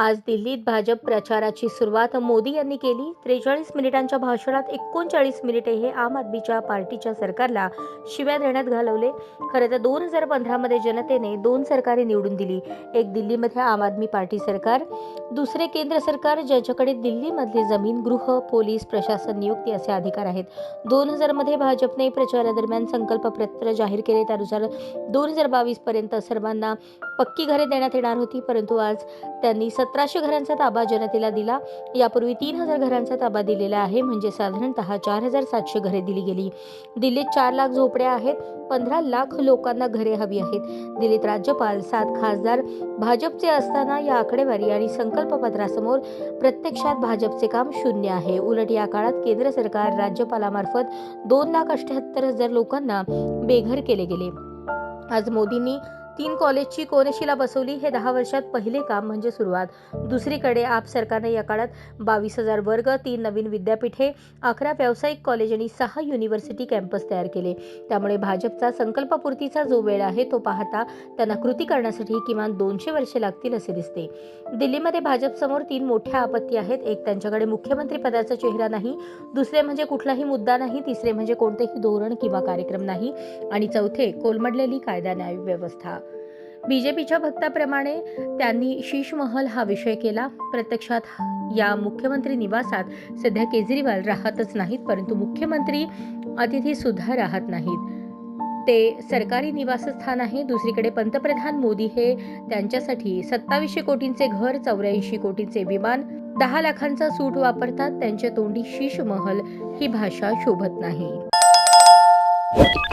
आज दिल्लीत भाजप प्रचाराची सुरुवात मोदी यांनी केली. त्रेचाळीस मिनिटांच्या भाषणात एकोणचाळीस मिनिटे हे आम आदमीच्या पार्टीच्या सरकारला शिव्या देण्यात घालवले. खरं तर दोन हजार पंधरामध्ये जनतेने दोन सरकारे निवडून दिली. एक दिल्लीमध्ये आम आदमी पार्टी सरकार दुसरे केंद्र सरकार ज्याच्याकडे दिल्लीमधली जमीन गृह पोलीस प्रशासन नियुक्ती असे अधिकार आहेत. दोन हजारमध्ये भाजपने प्रचारादरम्यान संकल्पपत्र जाहीर केले. त्यानुसार दोन हजार बावीसपर्यंत सर्वांना पक्की घरे देण्यात येणार होती. परंतु आज त्यांनी सतराशे घरांचा ताबा जनतेला दिला. यापूर्वी तीन हजार घरांचा ताबा दिलेला आहे. म्हणजे साधारणतः चार हजार सातशे घरे दिली गेली. दिल्लीत चार लाख झोपड्या आहेत. पंधरा लाख लोकांना घरे हवी आहेत. दिल्लीत राज्यपाल सात खासदार भाजपचे असताना या आकडेवारी आणि संकल्पपत्रासमोर प्रत्यक्षात भाजपचे काम शून्य आहे. उलट या काळात केंद्र सरकार राज्यपालामार्फत दोन लाख अठ्याहत्तर हजार लोकांना बेघर केले गेले. आज मोदींनी तीन कॉलेजची कोनशिला बसवली. हे दहा वर्षात पहिले काम म्हणजे सुरुवात. दुसरीकडे आप सरकारने या काळात बावीस हजार वर्ग तीन नवीन विद्यापीठे अकरा व्यावसायिक कॉलेज आणि सहा युनिव्हर्सिटी कॅम्पस तयार केले. त्यामुळे भाजपचा संकल्पपूर्तीचा जो वेळ आहे तो पाहता त्यांना कृती करण्यासाठी किमान दोनशे वर्षे लागतील असे दिसते. दिल्लीमध्ये भाजपसमोर तीन मोठ्या आपत्ती आहेत. एक त्यांच्याकडे मुख्यमंत्री पदाचा चेहरा नाही. दुसरे म्हणजे कुठलाही मुद्दा नाही. तिसरे म्हणजे कोणतेही धोरण किंवा कार्यक्रम नाही. आणि चौथे कोलमडलेली कायदा न्याय व्यवस्था बीजेपीच्या भक्ताप्रमाणे त्यांनी शीशमहल हा विषय केला. प्रत्यक्षात या मुख्यमंत्री निवासात सध्या केजरीवाल राहतच नाहीत परंतु मुख्यमंत्री अतिथी सुद्धा राहत नाहीत. ते सरकारी निवासस्थान आहे. दुसरीकडे पंतप्रधान मोदी हे त्यांच्यासाठी सत्तावीसशे कोटींचे घर चौऱ्याऐंशी कोटींचे विमान दहा लाखांचा सूट वापरतात. त्यांच्या तोंडी शीशमहल ही भाषा शोभत नाही.